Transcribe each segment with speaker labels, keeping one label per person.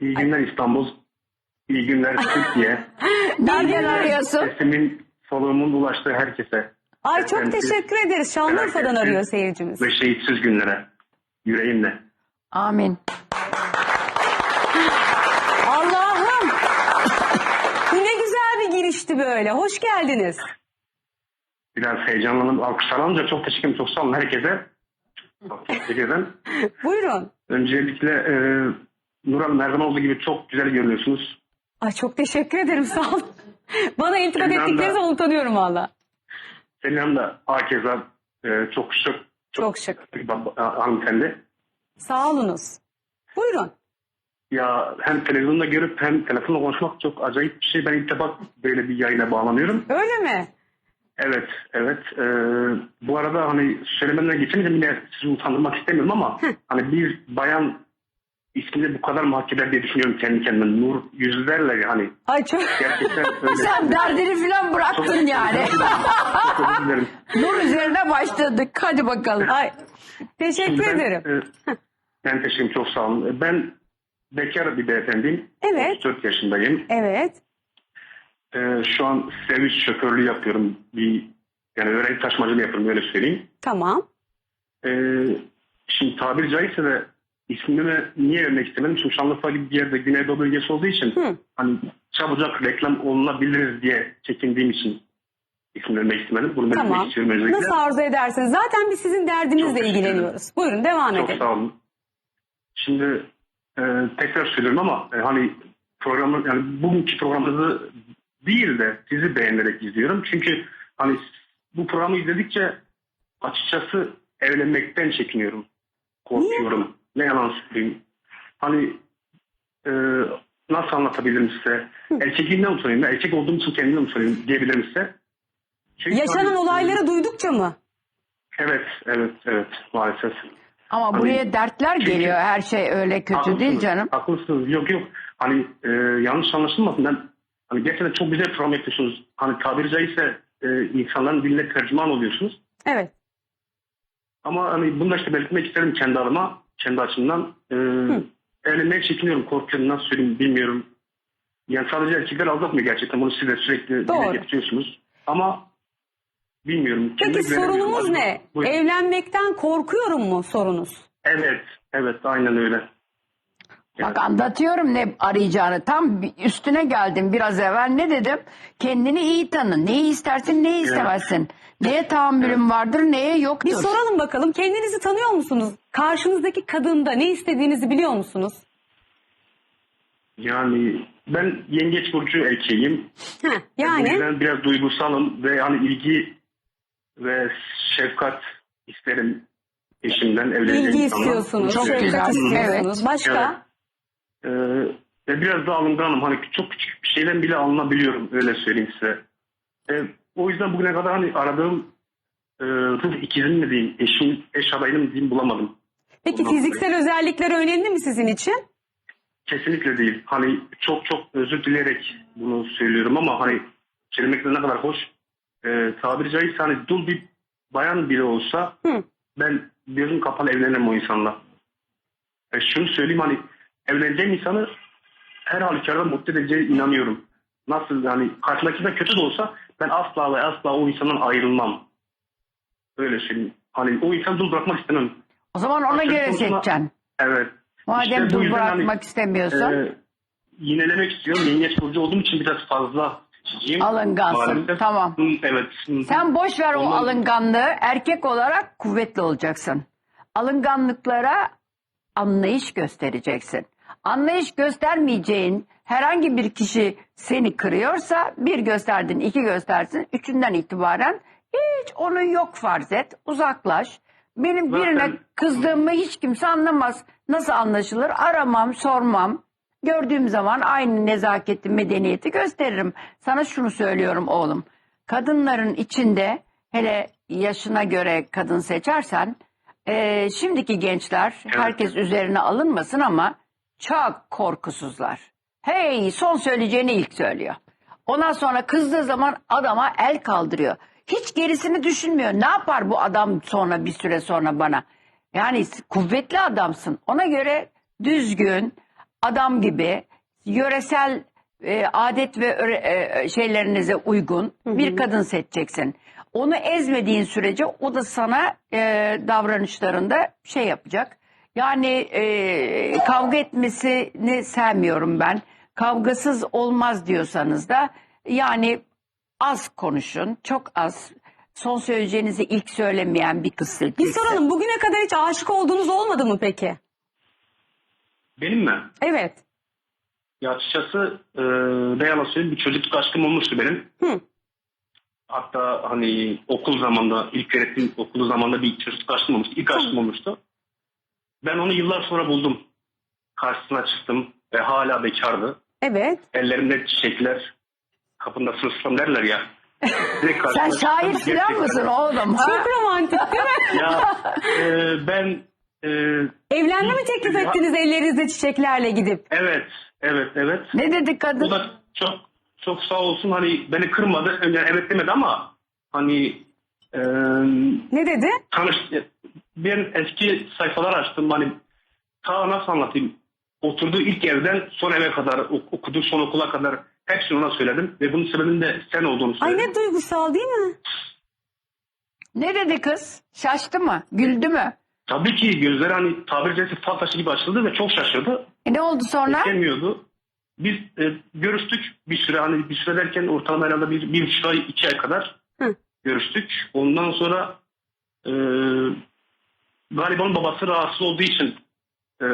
Speaker 1: İyi günler İstanbul. İyi günler Türkiye.
Speaker 2: Nereden arıyorsun?
Speaker 1: Sesimin soluğumun ulaştığı herkese.
Speaker 3: Ay çok
Speaker 1: Efendim,
Speaker 3: teşekkür ederiz. Şanlıurfa'dan arıyor seyircimiz.
Speaker 1: Ve şehitsiz günlere. Yüreğimle.
Speaker 2: Amin.
Speaker 3: Allah'ım. Bu ne güzel bir girişti böyle. Hoş geldiniz.
Speaker 1: Biraz heyecanlanıp alkışlar alınca çok teşekkür ederim. Çok sağ olun herkese. Çok teşekkür ederim.
Speaker 3: Buyurun.
Speaker 1: Öncelikle e, Nur Hanım her zaman olduğu gibi çok güzel görünüyorsunuz.
Speaker 3: Ay çok teşekkür ederim sağ olun. Bana iltifat
Speaker 1: de-
Speaker 3: ettikleri zaman utanıyorum valla.
Speaker 1: Senin Hanım da hakeza e, çok şık.
Speaker 3: Çok şık.
Speaker 1: bir bab- hanımefendi.
Speaker 3: Sağ olunuz. Buyurun.
Speaker 1: Ya hem televizyonda görüp hem telefonla konuşmak çok acayip bir şey. Ben ilk defa böyle bir yayına bağlanıyorum.
Speaker 3: Öyle mi?
Speaker 1: Evet, evet. Ee, bu arada hani söylemeden geçemeyeceğim yine sizi utandırmak istemiyorum ama hani bir bayan ismini bu kadar mı hak eder diye düşünüyorum kendi kendime. Nur yüzlerle hani
Speaker 3: Ay çok
Speaker 1: gerçekten öyle.
Speaker 2: Sen derdini falan bıraktın yani.
Speaker 1: Çok özür dilerim.
Speaker 2: Nur üzerine başladık. Hadi bakalım.
Speaker 3: Ay teşekkür
Speaker 1: Ben,
Speaker 3: ederim.
Speaker 1: e, ben teşekkür çok sağ olun. Ben bekar bir beyefendiyim.
Speaker 3: Evet.
Speaker 1: 34 yaşındayım.
Speaker 3: Evet.
Speaker 1: Ee, şu an servis şoförlüğü yapıyorum. Bir yani öğrenci taşımacılığı yapıyorum öyle söyleyeyim.
Speaker 3: Tamam.
Speaker 1: Ee, şimdi tabiri caizse de ismini niye vermek istemedim? Çünkü Şanlıurfa gibi bir yerde Güneydoğu bölgesi olduğu için
Speaker 3: Hı.
Speaker 1: hani çabucak reklam olunabiliriz diye çekindiğim için isim vermek istemedim. Bunu
Speaker 3: Tamam.
Speaker 1: istiyorum öncelikle.
Speaker 3: Nasıl arzu ederseniz. Zaten biz sizin
Speaker 1: Çok
Speaker 3: derdinizle ilgileniyoruz. Buyurun devam
Speaker 1: Çok
Speaker 3: edelim.
Speaker 1: sağ olun. Şimdi e, tekrar söylüyorum ama e, hani programı yani bugünkü programınızı değil de sizi beğenerek izliyorum. Çünkü hani bu programı izledikçe açıkçası evlenmekten çekiniyorum. Korkuyorum. Ne yalan söyleyeyim. Hani e, nasıl anlatabilirim size? Erkekliğinden utanıyorum. Erkek olduğum için kendimden utanıyorum diyebilirim size. Çünkü
Speaker 3: Yaşanan
Speaker 1: hani-
Speaker 3: olayları duydukça mı?
Speaker 1: Evet, evet, evet maalesef.
Speaker 2: Ama
Speaker 1: Hani-
Speaker 2: buraya dertler
Speaker 1: Çünkü-
Speaker 2: geliyor. Her şey öyle kötü
Speaker 1: Haklısınız,
Speaker 2: değil canım.
Speaker 1: Haklısınız. Yok yok. Hani e, yanlış anlaşılmasın. Ben hani gerçekten çok güzel program yapıyorsunuz. Hani tabiri caizse e, insanların diline tercüman oluyorsunuz.
Speaker 3: Evet.
Speaker 1: Ama hani bunu da işte belirtmek isterim kendi adıma, kendi açımdan. E, evlenmeye çekiniyorum, korkuyorum. Nasıl söyleyeyim bilmiyorum. Yani sadece erkekler aldatmıyor gerçekten. Bunu siz de sürekli
Speaker 3: Doğru.
Speaker 1: dile getiriyorsunuz. Ama bilmiyorum.
Speaker 3: Peki sorunumuz ne?
Speaker 1: Buyurun.
Speaker 3: Evlenmekten korkuyorum mu sorunuz?
Speaker 1: Evet, evet aynen öyle.
Speaker 2: Bak anlatıyorum ne arayacağını. Tam bir- üstüne geldim biraz evvel. Ne dedim? Kendini iyi tanı. Neyi istersin, neyi istemezsin. Neye tahammülün vardır, neye
Speaker 3: Bir
Speaker 2: yoktur.
Speaker 3: soralım bakalım. Kendinizi tanıyor musunuz? Karşınızdaki kadında ne istediğinizi biliyor musunuz?
Speaker 1: Yani ben yengeç burcu erkeğim.
Speaker 3: Heh, yani
Speaker 1: yüzden biraz duygusalım ve hani ilgi ve şefkat isterim eşimden evleneceğim
Speaker 3: ilgi istiyorsunuz,
Speaker 2: Çok
Speaker 3: şefkat
Speaker 2: güzel.
Speaker 3: istiyorsunuz.
Speaker 2: Evet.
Speaker 3: Başka?
Speaker 1: Ee, ve biraz da alınganım. Hani çok küçük bir şeyden bile alınabiliyorum öyle söyleyeyim size. Ee, o yüzden bugüne kadar hani aradığım e, ruh ikizim mi diyeyim, eşim, eş adayım mı diyeyim bulamadım.
Speaker 3: Peki
Speaker 1: Ondan
Speaker 3: fiziksel özellikleri önemli mi sizin için?
Speaker 1: Kesinlikle değil. Hani çok çok özür dileyerek bunu söylüyorum ama hani söylemek de ne kadar hoş. Ee, tabiri caizse hani dul bir bayan biri olsa
Speaker 3: Hı.
Speaker 1: ben gözüm kapalı evlenemem o insanla. E şunu söyleyeyim hani evleneceğim insanı her halükarda mutlu edeceğine inanıyorum. Nasıl yani karşımdaki de kötü de olsa ben asla ve asla o insandan ayrılmam. Öyle söyleyeyim. Hani o insanı dul bırakmak istemem.
Speaker 2: O zaman ona
Speaker 1: Aşırı
Speaker 2: göre seçeceksin.
Speaker 1: Evet.
Speaker 2: Madem
Speaker 1: İşte yüzden hani,
Speaker 2: bırakmak istemiyorsan
Speaker 1: Ee, yinelemek istiyorum. Yengeç burcu olduğum için biraz fazla seçiciyim.
Speaker 2: Alıngansın,
Speaker 1: Maalesef.
Speaker 2: tamam.
Speaker 1: Evet.
Speaker 2: Sen boş ver o
Speaker 1: Ondan-
Speaker 2: alınganlığı. Erkek olarak kuvvetli olacaksın. Alınganlıklara anlayış göstereceksin. Anlayış göstermeyeceğin herhangi bir kişi seni kırıyorsa bir gösterdin, iki göstersin, üçünden itibaren hiç onu yok farz et, uzaklaş. Benim
Speaker 1: Zaten-
Speaker 2: birine kızdığımı hiç kimse anlamaz. Nasıl anlaşılır? Aramam, sormam. Gördüğüm zaman aynı nezaketi, medeniyeti gösteririm. Sana şunu söylüyorum oğlum. Kadınların içinde hele yaşına göre kadın seçersen eee, şimdiki gençler herkes üzerine alınmasın ama çok korkusuzlar. Hey son söyleyeceğini ilk söylüyor. Ondan sonra kızdığı zaman adama el kaldırıyor. Hiç gerisini düşünmüyor. Ne yapar bu adam sonra bir süre sonra bana? Yani kuvvetli adamsın. Ona göre düzgün, adam gibi yöresel e, adet ve öre- e, şeylerinize uygun bir kadın seçeceksin. Onu ezmediğin sürece o da sana e, davranışlarında şey yapacak. Yani e, kavga etmesini sevmiyorum ben. Kavgasız olmaz diyorsanız da yani az konuşun, çok az. Son söyleyeceğinizi ilk söylemeyen bir kız
Speaker 3: Bir
Speaker 2: seçeceksin.
Speaker 3: soralım bugüne kadar hiç aşık olduğunuz olmadı mı peki?
Speaker 1: Benim mi?
Speaker 3: Evet.
Speaker 1: Ya açıkçası e, ne yalan söyleyeyim bir çocukluk aşkım olmuştu benim.
Speaker 3: Hı.
Speaker 1: Hatta hani okul zamanında ilk öğretim okulu zamanında bir çocukluk aşkım olmuştu. İlk aşkım olmuştu. Ben onu yıllar sonra buldum. Karşısına çıktım ve hala bekardı.
Speaker 3: Evet.
Speaker 1: Ellerinde çiçekler. Kapında sırslım derler ya. Direkt
Speaker 2: Sen şair
Speaker 1: Gerçekten.
Speaker 2: mısın oğlum? Ha?
Speaker 3: Çok romantik değil mi?
Speaker 1: Ya e, ben e,
Speaker 3: Evlenme mi teklif
Speaker 1: Ya-
Speaker 3: ettiniz ellerinizde çiçeklerle gidip?
Speaker 1: evet evet evet.
Speaker 2: Ne dedi
Speaker 1: O
Speaker 2: kadın?
Speaker 1: da çok çok sağ olsun hani beni kırmadı. Önce evet demedi ama hani e,
Speaker 3: Ne dedi?
Speaker 1: tanış ben eski sayfalar açtım hani ta nasıl anlatayım oturduğu ilk evden son eve kadar ok- okuduğu son okula kadar hepsini ona söyledim ve bunun sebebinin de sen olduğunu
Speaker 3: Ay
Speaker 1: söyledim.
Speaker 3: ne duygusal değil mi?
Speaker 2: Ne dedi kız? Şaştı mı? Güldü mü?
Speaker 1: Tabii ki gözleri hani tabiri caizse fal taşı gibi açıldı ve çok şaşırdı.
Speaker 2: E ne oldu sonra?
Speaker 1: Beklemiyordu. Biz e, görüştük bir süre hani bir süre derken ortalama herhalde bir, bir buçuk ay iki ay kadar
Speaker 3: Hı.
Speaker 1: görüştük. Ondan sonra e, galiba babası rahatsız olduğu için e,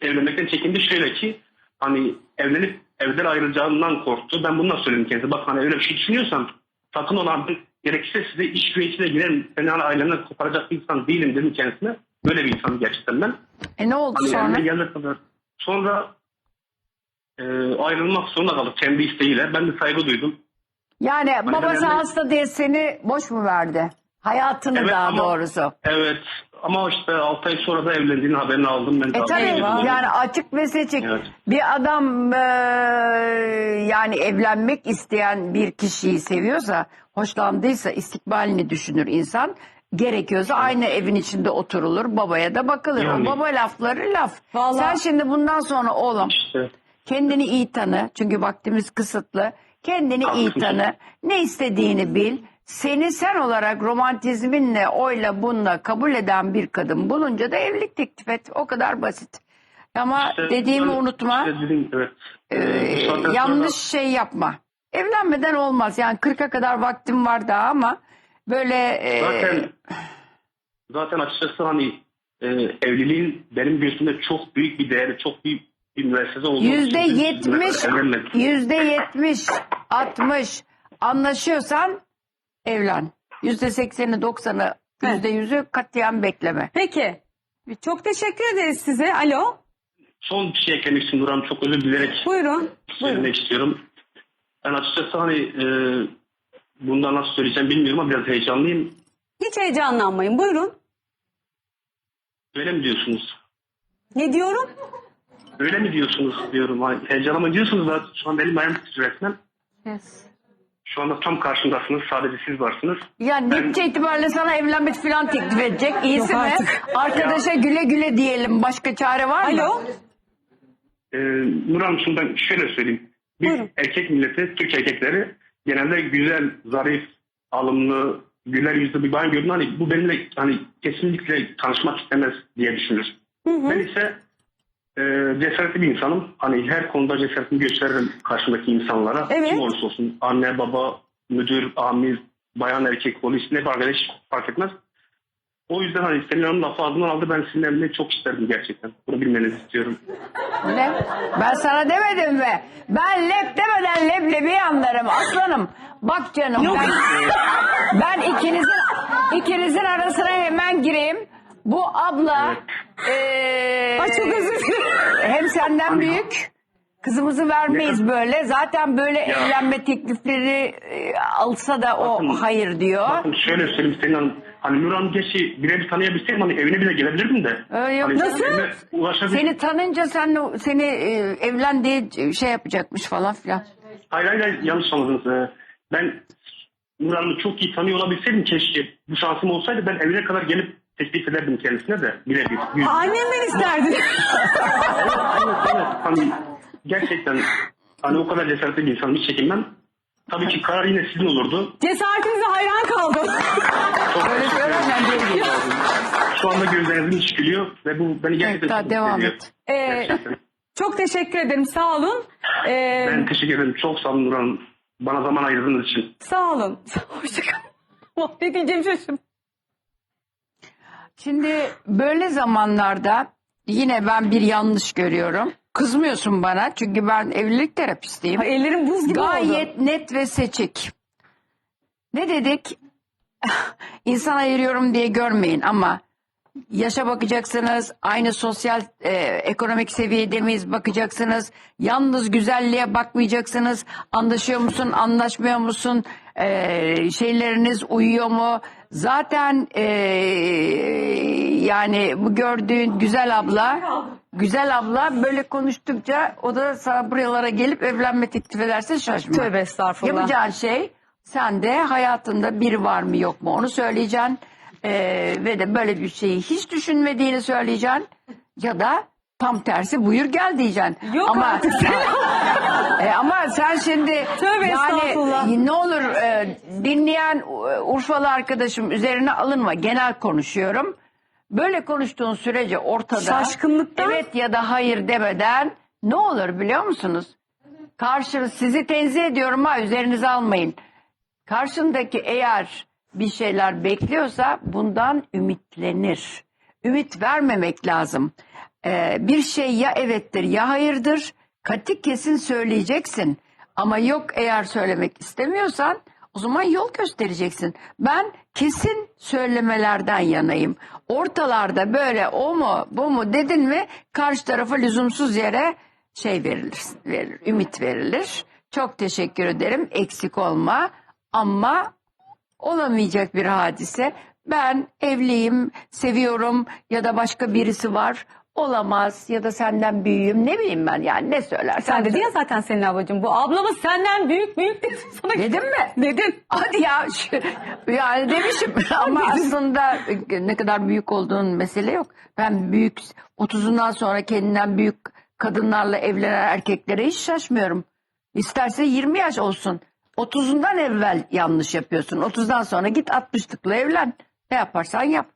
Speaker 1: evlenmekten çekindi. Şöyle ki hani evlenip evden ayrılacağından korktu. Ben bunu nasıl söyledim kendisine. Bak hani öyle bir şey düşünüyorsan sakın ona ben gerekirse size iş güvencine girerim. Ben hani ailemden koparacak bir insan değilim dedim kendisine. Böyle bir insanım gerçekten ben.
Speaker 2: E ne oldu
Speaker 1: Hani
Speaker 2: sonra?
Speaker 1: gelene kadar. Sonra e, ayrılmak zorunda kaldık kendi isteğiyle. Ben de saygı duydum.
Speaker 2: Yani babası
Speaker 1: evlenmek-
Speaker 2: hasta diye seni boş mu verdi? Hayatını
Speaker 1: Evet
Speaker 2: daha
Speaker 1: ama-
Speaker 2: doğrusu.
Speaker 1: Evet ama işte 6 ay sonra da evlendiğinin haberini aldım. Ben
Speaker 2: E tabii
Speaker 1: haberini
Speaker 2: yani açık ve seçik.
Speaker 1: Evet.
Speaker 2: Bir adam e, yani evlenmek isteyen bir kişiyi seviyorsa, hoşlandıysa istikbalini düşünür insan. Gerekiyorsa aynı evin içinde oturulur, babaya da bakılır.
Speaker 1: Yani.
Speaker 2: O baba lafları laf.
Speaker 3: Vallahi.
Speaker 2: Sen şimdi bundan sonra oğlum
Speaker 1: İşte
Speaker 2: kendini iyi tanı. Çünkü vaktimiz kısıtlı. Kendini iyi
Speaker 1: Haklısın.
Speaker 2: tanı. Ne istediğini bil. Seni sen olarak romantizminle, oyla bununla kabul eden bir kadın bulunca da evlilik teklif et. O kadar basit. Ama
Speaker 1: işte
Speaker 2: dediğimi unutma.
Speaker 1: işte dediğim, evet.
Speaker 2: Ee,
Speaker 1: Ee,
Speaker 2: yanlış
Speaker 1: sonra-
Speaker 2: şey yapma. Evlenmeden olmaz. Yani 40'a kadar vaktim var daha ama böyle e,
Speaker 1: Zaten zaten açıkçası hani e, evliliğin benim gözümde çok büyük bir değeri, çok büyük bir müessese olduğu
Speaker 2: yüzde yetmiş, yüzde yetmiş, altmış anlaşıyorsan evlen. Yüzde sekseni, doksanı, yüzde yüzü katiyen bekleme.
Speaker 3: Peki. Çok teşekkür ederiz size. Alo.
Speaker 1: Son bir şey eklemek için Duran çok özür dilerek
Speaker 3: Buyurun. Buyurun.
Speaker 1: söylemek istiyorum. Ben açıkçası hani e, bundan nasıl söyleyeceğim bilmiyorum ama biraz heyecanlıyım.
Speaker 3: Hiç heyecanlanmayın. Buyurun.
Speaker 1: Öyle mi diyorsunuz?
Speaker 3: Ne diyorum?
Speaker 1: Öyle mi diyorsunuz diyorum. Hani diyorsunuz da şu an benim ayağım titriyor resmen. Şu anda tam karşımdasınız. Sadece siz varsınız.
Speaker 2: Yani netice itibariyle sana evlenmek falan teklif edecek. İyisi
Speaker 3: Yok
Speaker 2: mi?
Speaker 3: artık.
Speaker 2: Arkadaşa güle güle diyelim. Başka çare var mı?
Speaker 3: Alo.
Speaker 1: Ee, Nur ben şöyle söyleyeyim. Biz
Speaker 3: Buyurun.
Speaker 1: erkek milleti, Türk erkekleri genelde güzel, zarif, alımlı, güler yüzlü bir bayan gördüm. Hani bu benimle hani kesinlikle tanışmak istemez diye düşünür.
Speaker 3: Hı hı.
Speaker 1: Ben ise e, cesaretli bir insanım. Hani her konuda cesaretimi gösteririm karşımdaki insanlara.
Speaker 3: Evet.
Speaker 1: Kim olursa olsun. Anne, baba, müdür, amir, bayan, erkek, polis ne hiç fark etmez. O yüzden hani senin hanım lafı ağzından aldı. Ben seninle evlenmeyi çok isterdim gerçekten. Bunu bilmenizi istiyorum.
Speaker 2: Ne? Ben sana demedim mi? Ben lep demeden leblebi anlarım aslanım. Bak canım
Speaker 3: Yok.
Speaker 2: ben, ben ikinizin ikinizin arasına hemen gireyim. Bu abla eee,
Speaker 3: Ay çok özür dilerim.
Speaker 2: hem senden büyük kızımızı vermeyiz böyle. Zaten böyle evlenme teklifleri e, alsa da o
Speaker 1: Bakın-
Speaker 2: hayır diyor.
Speaker 1: Bakın şöyle söyleyeyim Selin Hanım. Hani Nur Hanım geçi birebir tanıyabilseydim hani evine bile gelebilirdim de.
Speaker 2: Ee, yok.
Speaker 1: Hani
Speaker 2: Nasıl?
Speaker 1: ulaşabil-
Speaker 2: Seni tanınca sen seni e, evlen diye şey yapacakmış falan filan.
Speaker 1: Hayır hayır hayır, yanlış anladınız. Ee, Ben Nur Hanım'ı çok iyi tanıyor olabilseydim keşke. Bu şansım olsaydı ben evine kadar gelip teklif ederdim kendisine de birebir. yüz.
Speaker 3: Annemden isterdin.
Speaker 1: hani gerçekten hani o kadar cesaretli bir insanım hiç çekinmem. Tabii ki karar yine sizin olurdu.
Speaker 3: Cesaretinize hayran kaldım.
Speaker 1: Çok
Speaker 2: Öyle söylersen değil.
Speaker 1: Şu anda gözlerinizin içi gülüyor ve bu beni gerçekten
Speaker 2: Evet, daha devam et.
Speaker 3: Ee,
Speaker 1: Gerçekten.
Speaker 3: çok teşekkür ederim. Sağ olun. Ee,
Speaker 1: Ben teşekkür ederim. Çok sağ olun Nur Hanım. Bana zaman ayırdığınız için.
Speaker 3: Sağ olun. Hoşçakalın. ne diyeceğim şaşırdım.
Speaker 2: Şimdi böyle zamanlarda yine ben bir yanlış görüyorum. Kızmıyorsun bana çünkü ben evlilik terapistiyim.
Speaker 3: Ay, ellerim buz gibi oldu.
Speaker 2: Gayet net ve seçik. Ne dedik? İnsan ayırıyorum diye görmeyin ama yaşa bakacaksınız, aynı sosyal e, ekonomik seviyede miyiz bakacaksınız, yalnız güzelliğe bakmayacaksınız, anlaşıyor musun, anlaşmıyor musun, E, şeyleriniz uyuyor mu? Zaten e, yani bu gördüğün güzel abla, güzel abla böyle konuştukça o da sana buralara gelip evlenme teklif ederse şaşma.
Speaker 3: Tövbe estağfurullah.
Speaker 2: Yapacağın şey sen de hayatında biri var mı yok mu onu söyleyeceksin. Ee, ve de böyle bir şeyi hiç düşünmediğini söyleyeceksin. Ya da tam tersi buyur gel diyeceksin.
Speaker 3: Yok
Speaker 2: ama,
Speaker 3: artık.
Speaker 2: E, ama sen şimdi
Speaker 3: Tövbe
Speaker 2: yani ne olur e, dinleyen e, Urfalı arkadaşım üzerine alınma genel konuşuyorum. Böyle konuştuğun sürece ortada
Speaker 3: Şaşkınlıktan-
Speaker 2: evet ya da hayır demeden ne olur biliyor musunuz? Karşı sizi tenzih ediyorum ha üzerinize almayın. Karşındaki eğer bir şeyler bekliyorsa bundan ümitlenir. Ümit vermemek lazım. Ee, bir şey ya evettir ya hayırdır. Katik kesin söyleyeceksin. Ama yok eğer söylemek istemiyorsan o zaman yol göstereceksin. Ben kesin söylemelerden yanayım. Ortalarda böyle o mu bu mu dedin mi karşı tarafa lüzumsuz yere şey verilir, verilir ümit verilir. Çok teşekkür ederim eksik olma ama olamayacak bir hadise. Ben evliyim, seviyorum ya da başka birisi var. Olamaz ya da senden büyüğüm ne bileyim ben yani ne söylersen.
Speaker 3: Sen dedi
Speaker 2: söyle.
Speaker 3: ya zaten senin ablacığım. Bu ablamız senden büyük büyük dedi sana.
Speaker 2: Dedim mi?
Speaker 3: Dedin.
Speaker 2: Hadi ya yani demişim ama aslında ne kadar büyük olduğun mesele yok. Ben büyük 30'undan sonra kendinden büyük kadınlarla evlenen erkeklere hiç şaşmıyorum. İsterse 20 yaş olsun. 30'undan evvel yanlış yapıyorsun. 30'dan sonra git 60'lıkla evlen. Ne yaparsan yap.